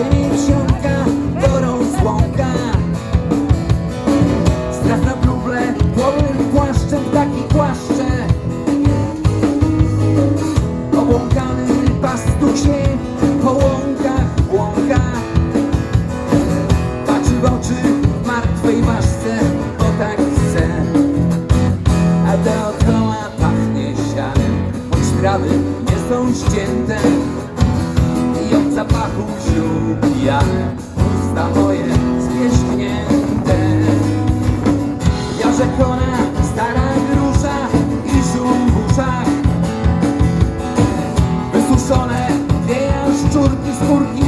ziemi wsiąka, gorąc łąka. Strach na wróble, polnym płaszczem taki kłaszcze. Obłąkany pastusie po łąkach, łąkach. Patrzy w oczy w martwej ważce, bo tak chce. A dookoła pachnie sianem, choć trawy nie są ścięte. Pijane, usta moje zwierzchnięte. Jarze kona, stara grusza i szum w uszach. Wysuszone, dwie jaszczurki, skórki